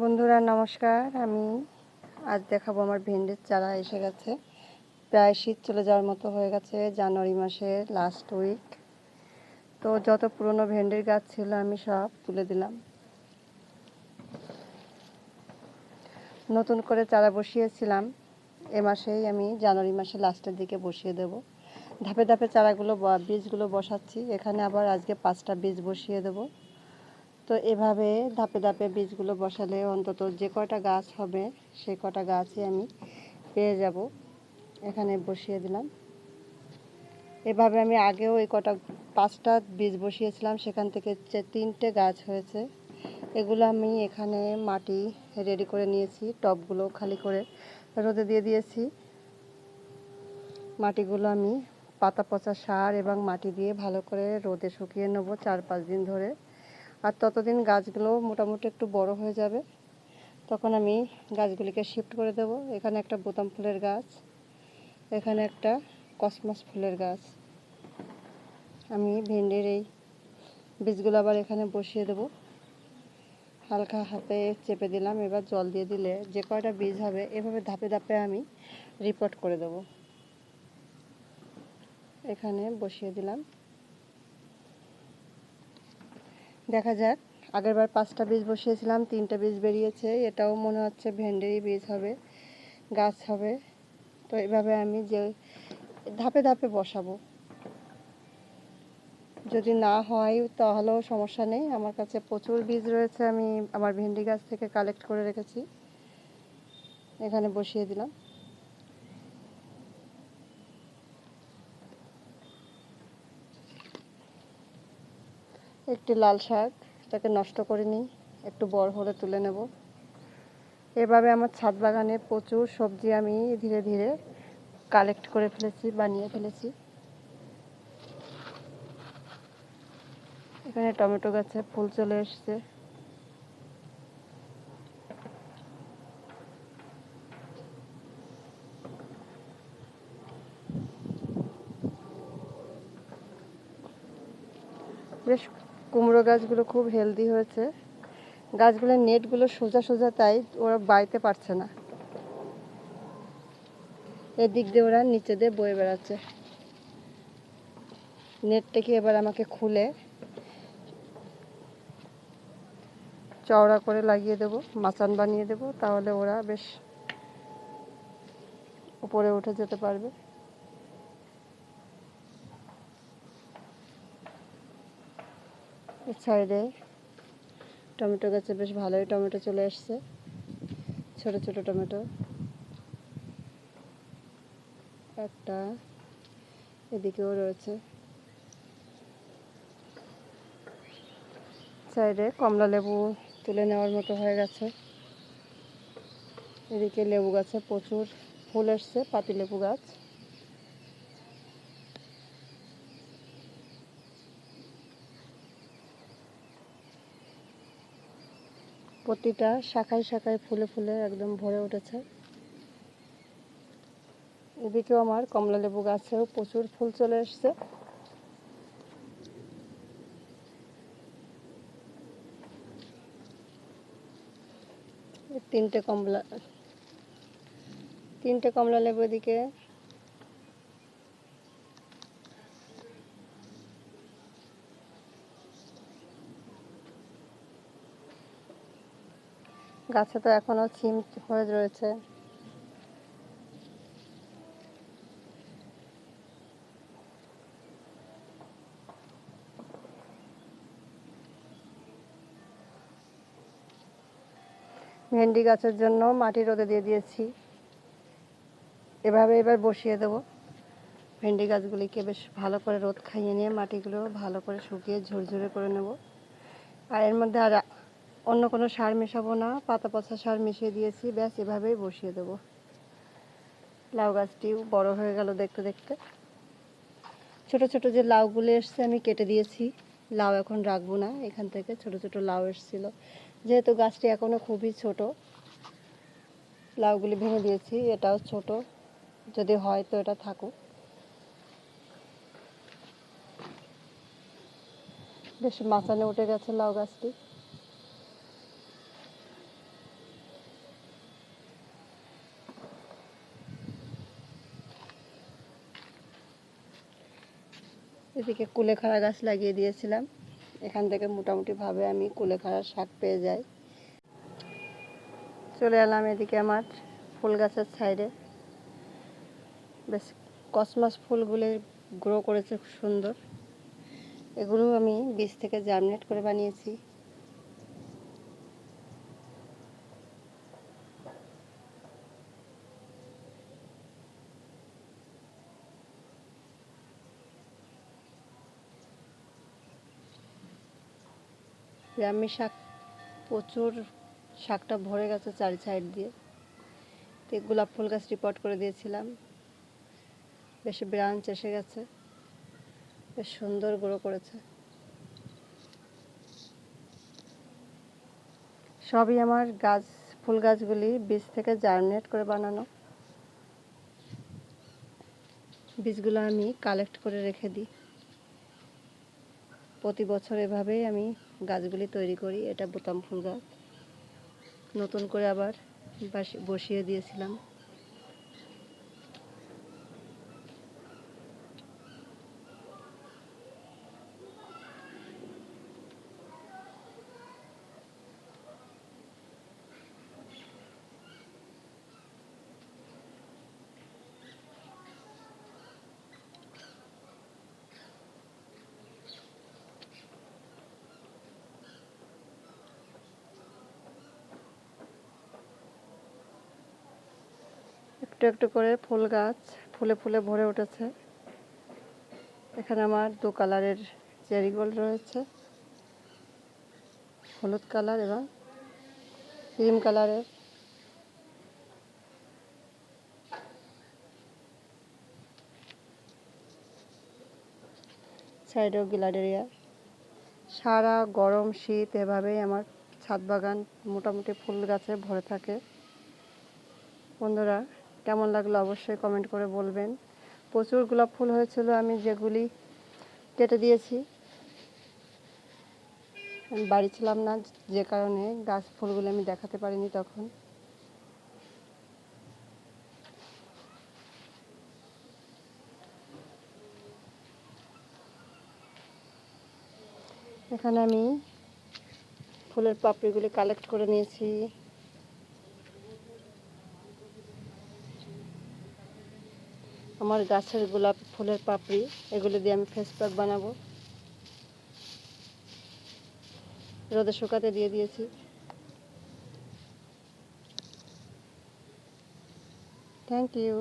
বন্ধুরা, নমস্কার। আমি আজ দেখাবো আমার ভেন্ডির চারা এসে গেছে। প্রায় শীত চলে যাওয়ার মতো হয়ে গেছে জানুয়ারি মাসের লাস্ট উইক তো যত পুরনো ভেন্ডির গাছ ছিল, আমি সব তুলে দিলাম। নতুন করে চারা বসিয়েছিলাম। এ মাসেই আমি জানুয়ারি মাসের লাস্টের দিকে বসিয়ে দেব। ধাপে ধাপে চারাগুলো বীজগুলো বসাচ্ছি। এখানে আবার আজকে পাঁচটা বীজ বসিয়ে দেবো। তো এভাবে ধাপে ধাপে বীজগুলো বসালে অন্তত যে কয়টা গাছ হবে সেই কটা গাছই আমি পেয়ে যাব। এখানে বসিয়ে দিলাম। এভাবে আমি আগেও এই কটা পাঁচটা বীজ বসিয়েছিলাম, সেখান থেকে তিনটে গাছ হয়েছে, এগুলো আমি এখানে মাটি রেডি করে নিয়েছি, টবগুলো খালি করে রোদে দিয়ে দিয়েছি। মাটিগুলো আমি পাতা পচা সার এবং মাটি দিয়ে ভালো করে রোদে শুকিয়ে নেব চার পাঁচ দিন ধরে। আর ততদিন গাছগুলো মোটামুটি একটু বড় হয়ে যাবে, তখন আমি গাছগুলিকে শিফট করে দেব। এখানে একটা বোতাম ফুলের গাছ, এখানে একটা কসমস ফুলের গাছ। আমি ভেন্ডির এই বীজগুলো আবার এখানে বসিয়ে দেব। হালকা হাতে চেপে দিলাম, এবার জল দিয়ে দিলে যে কয়টা বীজ হবে এভাবে ধাপে ধাপে আমি রিপোর্ট করে দেব। এখানে বসিয়ে দিলাম। দেখা যাক। আগেরবার পাঁচটা বীজ বসিয়েছিলাম, তিনটা বীজ বেরিয়েছে। এটাও মনে হচ্ছে ভেন্ডিরই বীজ হবে, গাছ হবে। তো এভাবে আমি যে ধাপে ধাপে বসাবো। যদি না হয় তাহলেও সমস্যা নেই। আমার কাছে প্রচুর বীজ রয়েছে, আমি আমার ভেন্ডি গাছ থেকে কালেক্ট করে রেখেছি। এখানে বসিয়ে দিলাম। একটি লাল শাক, এটাকে নষ্ট করিনি একটু বড় হলে তুলে নেব। এভাবে আমার ছাদ বাগানে প্রচুর সবজি আমি ধীরে ধীরে কালেক্ট করে ফেলেছি, বানিয়ে ফেলেছি। এখানে টমেটো গাছে ফুল চলে এসছে। বেশ কুমড়ো গাছগুলো খুব হেলদি হয়েছে। গাছগুলোর নেটগুলো সোজা সোজা, তাই ওরা বাইতে পারছে না। এদিক দিয়ে ওরা নিচে দিয়ে বয়ে বেড়াচ্ছে। নেটটাকে এবার আমাকে খুলে? চওড়া করে লাগিয়ে দেব, মাচান বানিয়ে দেব, তাহলে ওরা বেশ উপরে উঠে যেতে পারবে এর সাইডে টমেটো গাছে বেশ ভালোই টমেটো চলে এসছে ছোট ছোট টমেটো। একটা এদিকেও রয়েছে। সাইডে কমলা লেবু তুলে নেওয়ার মতো হয়ে গেছে। এদিকে লেবু গাছে প্রচুর ফুল এসছে পাতি লেবু গাছ। প্রতিটা শাখায় শাখায় ফুলে ফুলে একদম ভরে উঠেছে। এদিকেও আমার কমলা লেবু গাছেও প্রচুর ফুল চলে এসছে। তিনটে কমলা তিনটে কমলা লেবু এদিকে গাছে তো এখনও ছিম হয়ে রয়েছে। ভেন্ডি গাছের জন্য মাটি রোদে দিয়ে দিয়েছি। এভাবে এবার বসিয়ে দেব। ভেন্ডি গাছগুলিকে বেশ ভালো করে রোদ খাইয়ে নিয়ে মাটিগুলো ভালো করে শুকিয়ে ঝুরঝুরে করে নেব। আর এর মধ্যে আর অন্য কোনো সার মেশাবো না, পাতা পচা সার মিশিয়ে দিয়েছি, ব্যাস এভাবেই বসিয়ে দেব। লাউ গাছটিও বড় হয়ে গেল দেখতে দেখতে। ছোট ছোট যে লাউগুলো এসছে আমি কেটে দিয়েছি। লাউ এখন রাখব না, এখান থেকে ছোট ছোট লাউ এসছিল। যেহেতু গাছটি এখনও খুবই ছোট, লাউগুলি ভেঙে দিয়েছি, এটাও ছোট। যদি হয় তো এটা থাকুক। বেশ মাচানে উঠে গেছে লাউ গাছটি। এদিকে কুলেখাড়া গাছ লাগিয়ে দিয়েছিলাম। এখান থেকে মোটামুটিভাবে আমি কুলেখাড়ার শাক পেয়ে যাই। চলে এলাম এদিকে আমার ফুল গাছের সাইডে। বেশ কসমাস ফুলগুলি গ্রো করেছে খুব সুন্দর। এগুলো আমি বীজ থেকে জার্মিনেট করে বানিয়েছি। ব্রাহ্মী শাক, প্রচুর শাকটা ভরে গেছে চারি সাইড দিয়ে। তো গোলাপ ফুল গাছ রিপোর্ট করে দিয়েছিলাম। বেশ ব্রাঞ্চ এসে গেছে। বেশ সুন্দর গ্রো করেছে। সবই আমার গাছ, ফুল গাছগুলি বীজ থেকে জার্মিনেট করে বানানো। বীজগুলো আমি কালেক্ট করে রেখে দিই। প্রতি বছর এভাবেই আমি গাছগুলি তৈরি করি এটা বোতাম ফুল গাছ নতুন করে আবার বাসি- বসিয়ে দিয়েছিলাম। একটু একটু করে ফুল গাছ, ফুলে ফুলে ভরে উঠেছে। এখানে আমার দু কালারের চেরিগোল্ড রয়েছে। হলুদ কালার এবং ক্রিম কালারের। সাইডেও গিলাডেরিয়া সারা গরম শীত এভাবেই আমার ছাদ বাগান মোটামুটি ফুল গাছে ভরে থাকে। বন্ধুরা কেমন লাগল অবশ্যই কমেন্ট করে বলবেন। প্রচুর গোলাপ ফুল হয়েছিল, আমি যেগুলি কেটে দিয়েছি। আমি বাড়ি ছিলাম না, যে কারণে গাছ ফুলগুলো আমি দেখাতে পারিনি তখন। এখানে আমি ফুলের পাপড়িগুলি কালেক্ট করে নিয়েছি। আমার গাছের গোলাপ ফুলের পাপড়ি, এগুলো দিয়ে আমি ফেস প্যাক বানাবো। রোদে শুকাতে দিয়ে দিয়েছি। Thank you